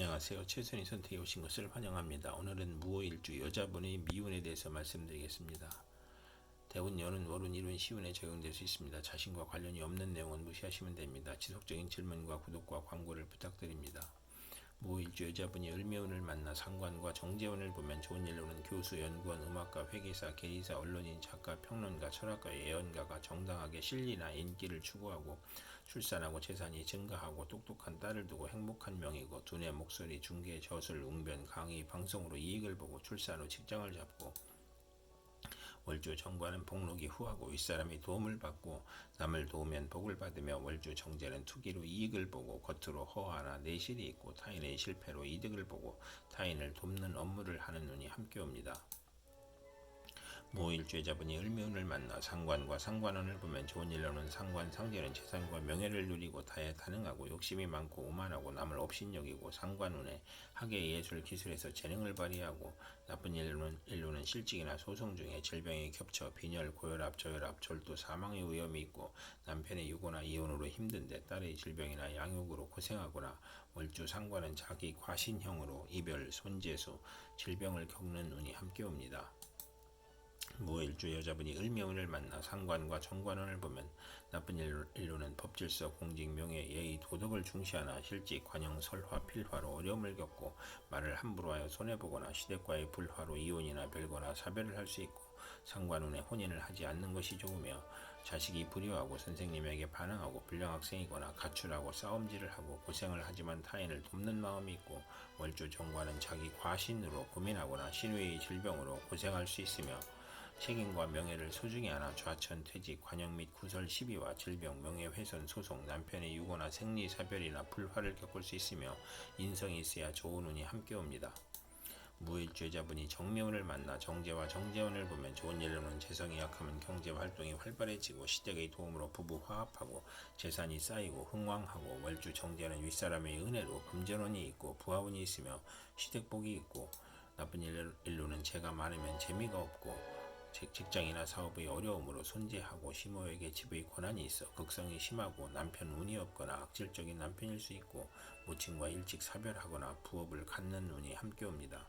안녕하세요. 최선희 선택에 오신 것을 환영합니다. 오늘은 무호일주 여자분의 미운에 대해서 말씀드리겠습니다. 대운, 여는, 월운, 일운, 시운에 적용될 수 있습니다. 자신과 관련이 없는 내용은 무시하시면 됩니다. 지속적인 질문과 구독과 광고를 부탁드립니다. 무호일주 여자분이 을묘운을 만나 상관과 정재운을 보면 좋은 일로는 교수, 연구원, 음악가, 회계사, 계리사, 언론인, 작가, 평론가, 철학가, 예언가가 정당하게 실리나 인기를 추구하고 출산하고 재산이 증가하고 똑똑한 딸을 두고 행복한 명이고 두뇌, 목소리, 중계, 저술, 웅변, 강의, 방송으로 이익을 보고 출산 후 직장을 잡고 월주 정관은 복록이 후하고 윗사람이 도움을 받고 남을 도우면 복을 받으며 월주 정제는 투기로 이익을 보고 겉으로 허하나 내실이 있고 타인의 실패로 이득을 보고 타인을 돕는 업무를 하는 눈이 함께 옵니다. 무일주의 자분이 을묘운을 만나 상관과 상관원을 보면 좋은 일로는 상관 상제는 재산과 명예를 누리고 다에 다능하고 욕심이 많고 오만하고 남을 업신여기고 상관운에 학예 예술 기술에서 재능을 발휘하고 나쁜 일로는 일로는 실직이나 소송 중에 질병이 겹쳐 빈혈 고혈압 저혈압 절도 사망의 위험이 있고 남편의 유고나 이혼으로 힘든데 딸의 질병이나 양육으로 고생하거나 월주 상관은 자기 과신형으로 이별 손재수 질병을 겪는 운이 함께 옵니다. 무일주 여자분이 을묘운을 만나 상관과 정관원을 보면 나쁜 일로- 일로는 법질서, 공직, 명예, 예의, 도덕을 중시하나 실직, 관영, 설화, 필화로 어려움을 겪고 말을 함부로 하여 손해보거나 시댁과의 불화로 이혼이나 별거나 사별을 할 수 있고 상관운에 혼인을 하지 않는 것이 좋으며 자식이 불효하고 선생님에게 반항하고 불량학생이거나 가출하고 싸움질을 하고 고생을 하지만 타인을 돕는 마음이 있고 월주 정관은 자기 과신으로 고민하거나 신외의 질병으로 고생할 수 있으며 책임과 명예를 소중히 하나 좌천, 퇴직, 관역 및 구설 시비와 질병, 명예훼손, 소송, 남편의 유고나 생리, 사별이나 불화를 겪을 수 있으며 인성이 있어야 좋은 운이 함께 옵니다. 무일죄자분이 정묘운을 만나 정제와 정재운을 보면 좋은 일로는 재성이 약하면 경제 활동이 활발해지고 시댁의 도움으로 부부 화합하고 재산이 쌓이고 흥왕하고 월주 정제는 윗사람의 은혜로 금전운이 있고 부하운이 있으며 시댁복이 있고 나쁜 일- 일로는 재가 많으면 재미가 없고 직- 직장이나 사업의 어려움으로 손재하고 시모에게 집의 고난이 있어 극성이 심하고 남편 운이 없거나 악질적인 남편일 수 있고 모친과 일찍 사별하거나 부업을 갖는 운이 함께 옵니다.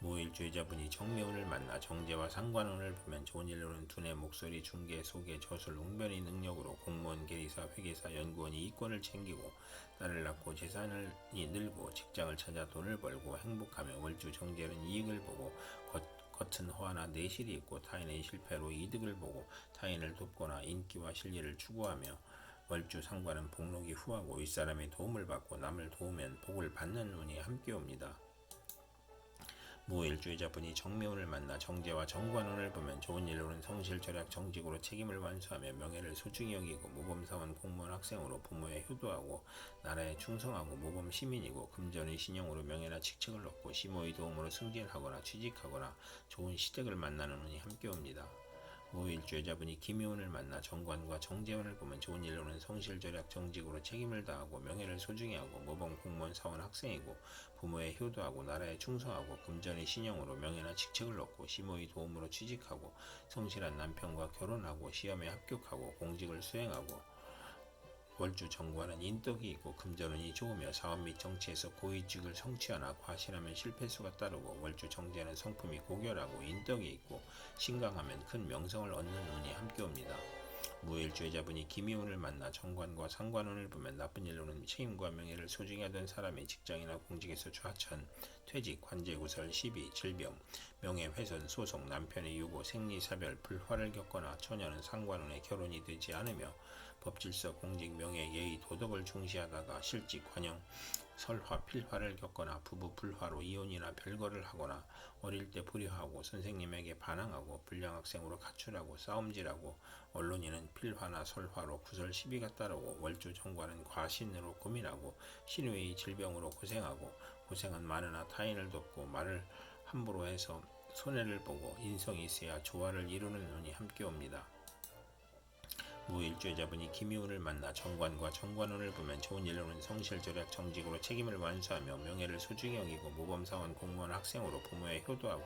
무일주의자분이 정묘운을 만나 정제와 상관운을 보면 좋은 일로는 두뇌, 목소리, 중계, 소개, 저술, 웅변의 능력으로 공무원, 계리사, 회계사, 연구원이 이권을 챙기고 딸을 낳고 재산이 늘고 직장을 찾아 돈을 벌고 행복하며 월주 정제는 이익을 보고 겉, 겉은 허하나 내실이 있고 타인의 실패로 이득을 보고 타인을 돕거나 인기와 실리를 추구하며 월주 상관은 복록이 후하고 윗사람의 도움을 받고 남을 도우면 복을 받는 운이 함께 옵니다. 무일주의자분이 정묘운을 만나 정제와 정관운을 보면 좋은 일로는 성실 절약 정직으로 책임을 완수하며 명예를 소중히 여기고 모범사원 공무원 학생으로 부모에 효도하고 나라에 충성하고 모범 시민이고 금전의 신용으로 명예나 직책을 얻고 시모의 도움으로 승진하거나 취직하거나 좋은 시댁을 만나는 운이 함께 옵니다. 무일주의자분이 김효운을 만나 정관과 정재원을 보면 좋은 일로는 성실절약 정직으로 책임을 다하고 명예를 소중히 하고 모범 공무원 사원 학생이고 부모에 효도하고 나라에 충성하고 금전의 신용으로 명예나 직책을 얻고 시모의 도움으로 취직하고 성실한 남편과 결혼하고 시험에 합격하고 공직을 수행하고 월주 정관은 인덕이 있고 금전운이 좋으며 사업 및 정치에서 고위직을 성취하나 과신하면 실패수가 따르고 월주 정제는 성품이 고결하고 인덕이 있고 신강하면 큰 명성을 얻는 운이 함께 옵니다. 무일주의 자분이 기미운을 만나 정관과 상관운을 보면 나쁜 일로는 책임과 명예를 소중히 하던 사람이 직장이나 공직에서 좌천, 퇴직, 관제구설, 시비, 질병, 명예훼손, 소송, 남편의 유고, 생리사별, 불화를 겪거나 처녀는 상관운에 결혼이 되지 않으며 법질서, 공직, 명예, 예의, 도덕을 중시하다가 실직, 관영, 설화, 필화를 겪거나 부부 불화로 이혼이나 별거를 하거나 어릴 때 불효하고 선생님에게 반항하고 불량학생으로 가출하고 싸움질하고 언론인은 필화나 설화로 구설 시비가 따르고 월주 정관은 과신으로 고민하고 신외의 질병으로 고생하고 고생은 많으나 타인을 돕고 말을 함부로 해서 손해를 보고 인성이 있어야 조화를 이루는 운이 함께 옵니다. 무일주의자분이 김희운을 만나 정관과 정관운을 보면 좋은 일로는 성실절약 정직으로 책임을 완수하며 명예를 소중히 여기고 모범사원 공무원 학생으로 부모에 효도하고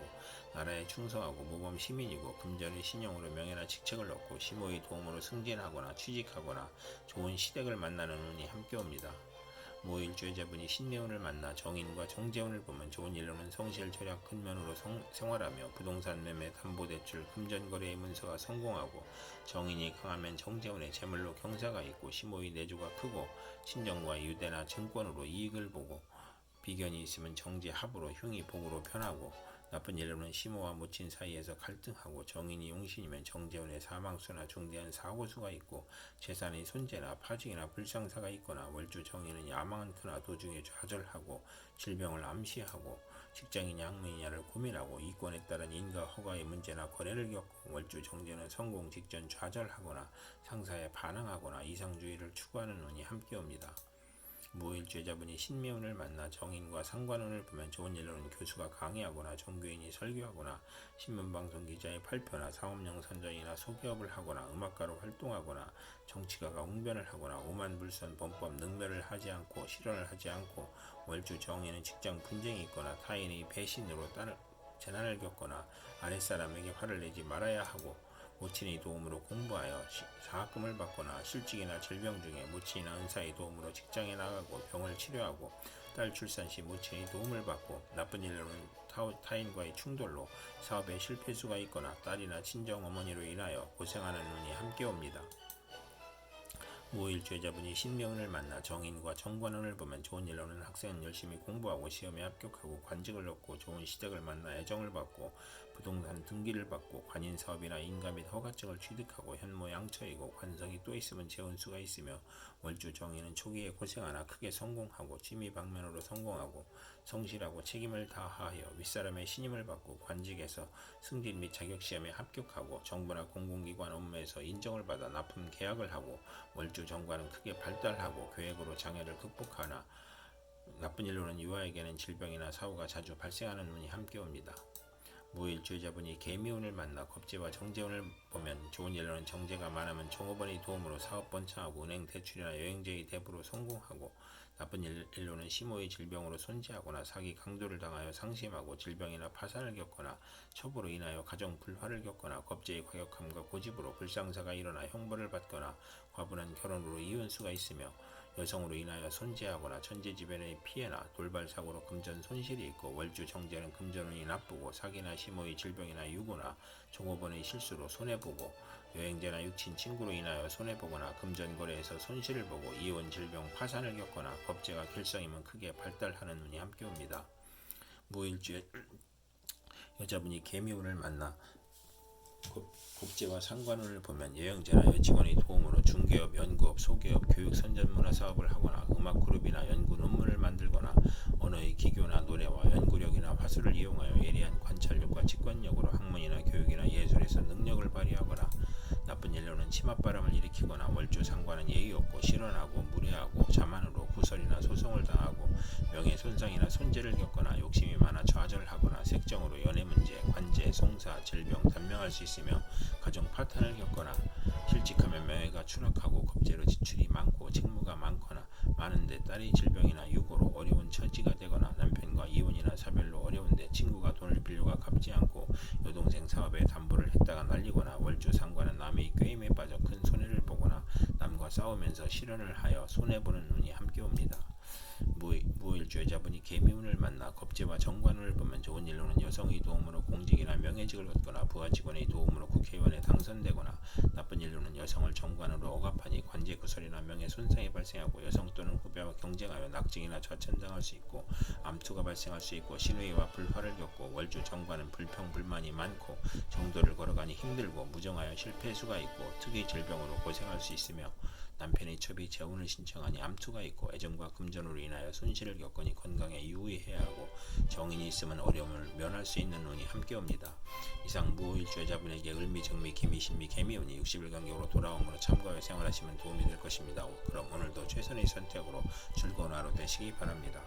나라에 충성하고 모범 시민이고 금전의 신용으로 명예나 직책을 얻고 시모의 도움으로 승진하거나 취직하거나 좋은 시댁을 만나는 운이 함께 옵니다. 모 일주의자분이 신내운을 만나 정인과 정재운을 보면 좋은 일로는 성실 절약 근면으로 성- 생활하며 부동산 매매 담보대출 금전거래의 문서가 성공하고 정인이 강하면 정재운의 재물로 경사가 있고 시모의 내조가 크고 친정과 유대나 증권으로 이익을 보고 비견이 있으면 정제 합으로 흉이 복으로 변하고 나쁜 일로는 시모와 모친 사이에서 갈등하고 정인이 용신이면 정재운의 사망수나 중대한 사고수가 있고 재산의 손재나 파직이나 불상사가 있거나 월주 정인은 야망하거나 도중에 좌절하고 질병을 암시하고 직장이냐 학문이냐를 고민하고 이권에 따른 인가 허가의 문제나 거래를 겪고 월주 정제는 성공 직전 좌절하거나 상사에 반항하거나 이상주의를 추구하는 운이 함께 옵니다. 무일죄자분이 신묘운을 만나 정인과 상관운을 보면 좋은 일로는 교수가 강의하거나 종교인이 설교하거나 신문방송 기자의 발표나 사업용 선전이나 소개업을 하거나 음악가로 활동하거나 정치가가 웅변을 하거나 오만불선 범법 능멸을 하지 않고 실현을 하지 않고 월주 정인은 직장 분쟁이 있거나 타인의 배신으로 딸을 재난을 겪거나 아랫사람에게 화를 내지 말아야 하고 모친의 도움으로 공부하여 시- 장학금을 받거나 실직이나 질병 중에 모친이나 은사의 도움으로 직장에 나가고 병을 치료하고 딸 출산 시 모친의 도움을 받고 나쁜 일로는 타- 타인과의 충돌로 사업에 실패수가 있거나 딸이나 친정 어머니로 인하여 고생하는 운이 함께 옵니다. 무일죄자분이 신명을 만나 정인과 정관원을 보면 좋은 일로는 학생은 열심히 공부하고 시험에 합격하고 관직을 얻고 좋은 시댁을 만나 애정을 받고 부동산 등기를 받고 관인 사업이나 인가 및 허가증을 취득하고 현모 양처이고 관성이 또 있으면 재운수가 있으며 월주 정인은 초기에 고생하나 크게 성공하고 취미 방면으로 성공하고 성실하고 책임을 다하여 윗사람의 신임을 받고 관직에서 승진 및 자격 시험에 합격하고 정부나 공공기관 업무에서 인정을 받아 납품 계약을 하고 월주 정관은 크게 발달하고 계획으로 장애를 극복하나 나쁜 일로는 유아에게는 질병이나 사고가 자주 발생하는 운이 함께 옵니다. 무일주의자분이 개미운을 만나 겁재와 정재운을 보면 좋은 일로는 정재가 많으면 종업원의 도움으로 사업 번창하고 은행 대출이나 여행제의 대부로 성공하고 나쁜 일- 일로는 심호의 질병으로 손재하거나 사기 강도를 당하여 상심하고 질병이나 파산을 겪거나 첩으로 인하여 가정 불화를 겪거나 겁재의 과격함과 고집으로 불상사가 일어나 형벌을 받거나 과분한 결혼으로 이혼수가 있으며 여성으로 인하여 손재하거나 천재지변의 피해나 돌발 사고로 금전 손실이 있고 월주 정제는 금전운이 나쁘고 사기나 심호의 질병이나 유고나 종업원의 실수로 손해보고 여행제나 육친 친구로 인하여 손해보거나 금전 거래에서 손실을 보고 이혼 질병 파산을 겪거나 법제가 결성이면 크게 발달하는 운이 함께 옵니다. 무일주에 여자분이 개미운을 만나 곱- 곱제와 상관운을 보면 여행제나 여직원의 도움으로 중개업, 연구업, 소개업, 교육 선전문화 사업을 하거나 음악 그룹이나 연구 논문을 만들거나 언어의 기교나 노래와 연구력이나 화술을 이용하여 예리한 관찰력과 직관력으로 학문이나 교육이나 예술에서 능력을 발휘하거나 나쁜 일로는 치맛바람을 일으키거나 월주 상관은 예의 없고 실언하고 무례하고 자만으로 구설이나 소송을 당하고 명예 손상이나 손재를 겪거나 욕심이 많아 좌절하거나 색정으로 연애 문제, 관제, 송사, 질병 단명할 수 있으며 가정 파탄을 겪거나 실직하면 명예가 추락하고 겁제로 지출이 많고 직무가 많거나 많은데 딸의 질병이나 유고로 어려운 처지가 되거나 남편과 이혼이나 사별로 어려운데 친구가 돈을 빌려가 갚지 않고 여동생 사업에 담보를 했다가 날리거나 월주 상관은 남의 꾀임에 빠져 큰 손해를 보거나 남과 싸우면서 실언을 하여 손해보는 운이 함께 옵니다. 무일, 무일주의 자분이 개미운을 만나 겁제와 정관운을 보면 좋은 일로는 여성의 도움으로 공직이나 명예직을 얻거나 부하 직원의 도움으로 국회의원에 당선되거나 나쁜 일로는 여성을 정관으로 억압하니 관제 구설이나 명예 손상이 발생하고 여성 또는 후배와 경쟁하여 낙증이나 좌천당할 수 있고 암투가 발생할 수 있고 신의와 불화를 겪고 월주 정관은 불평 불만이 많고 정도를 걸어가니 힘들고 무정하여 실패 수가 있고 특이 질병으로 고생할 수 있으며 남편의 첩이 재혼을 신청하니 암투가 있고 애정과 금전으로 인하여 손실을 겪으니 건강에 유의해야 하고 정인이 있으면 어려움을 면할 수 있는 운이 함께 옵니다. 이상 무일주자분에게 을미 정미 개미신미 개미운이 60일 간격으로 돌아옴으로 참고하여 생활하시면 도움이 될 것입니다. 그럼 오늘도 최선의 선택으로 즐거운 하루 되시기 바랍니다.